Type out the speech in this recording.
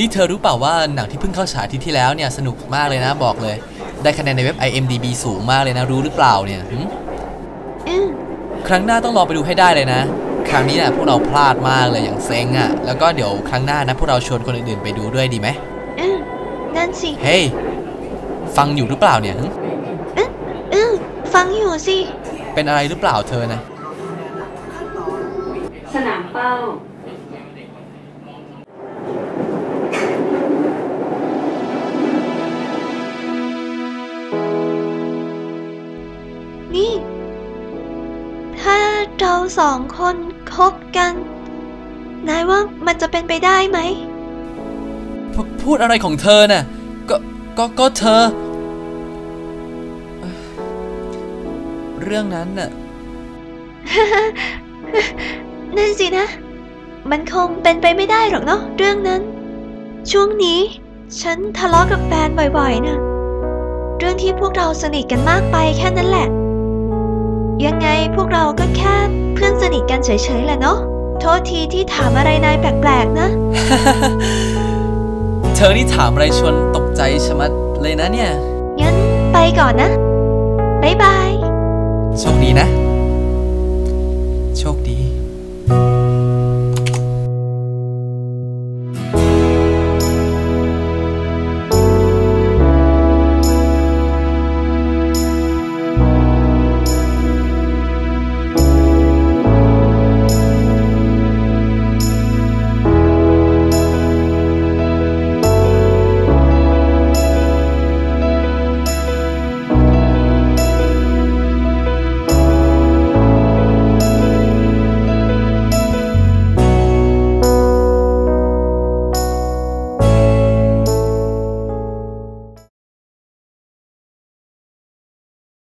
นี่เธอรู้เปล่าว่าหนังที่เพิ่งเข้าฉายอาทิตย์ที่แล้วเนี่ยสนุกมากเลยนะบอกเลย ได้คะแนนในเว็บ IMDB สูงมากเลยนะรู้หรือเปล่าเนี่ยหึอืมครั้งหน้าต้องรอไปดูให้ได้เลยนะ ครั้งนี้นะพวกเราพลาดมากเลยอย่างเซ็งอะ่ะ แล้วก็เดี๋ยวครั้งหน้านะพวกเราชวนคนอื่นๆไปดูด้วยดีไหมอืมนั่นสิเฮ้ยฟังอยู่หรือเปล่าเนี่ยหึอืมฟังอยู่สิ เป็นอะไรหรือเปล่าเธอนะ สนามเป้า สองคนคบกัน นายว่ามันจะเป็นไปได้ไหม พพูดอะไรของเธอน่ะ ก็ ก็ ก็เธอเอ่อเรื่องนั้นน่ะ นั่นสินะ มันคงเป็นไปไม่ได้หรอกเนาะเรื่องนั้น ช่วงนี้ ฉันทะเลาะกับแฟนบ่อยๆนะเรื่องที่พวกเราสนิทกันมากไปแค่นั้นแหละ ยังไงพวกเราก็แค่เพื่อ นสนิทกันเฉยๆแหละเนาะ โทษทีที่ถามอะไรนายแปลกๆนะ เธอนี่ถามอะไรชวนตกใจชะมัดเลยนะเนี่ย งั้นไปก่อนนะ บ๊ายบาย โชคดีนะโชคดี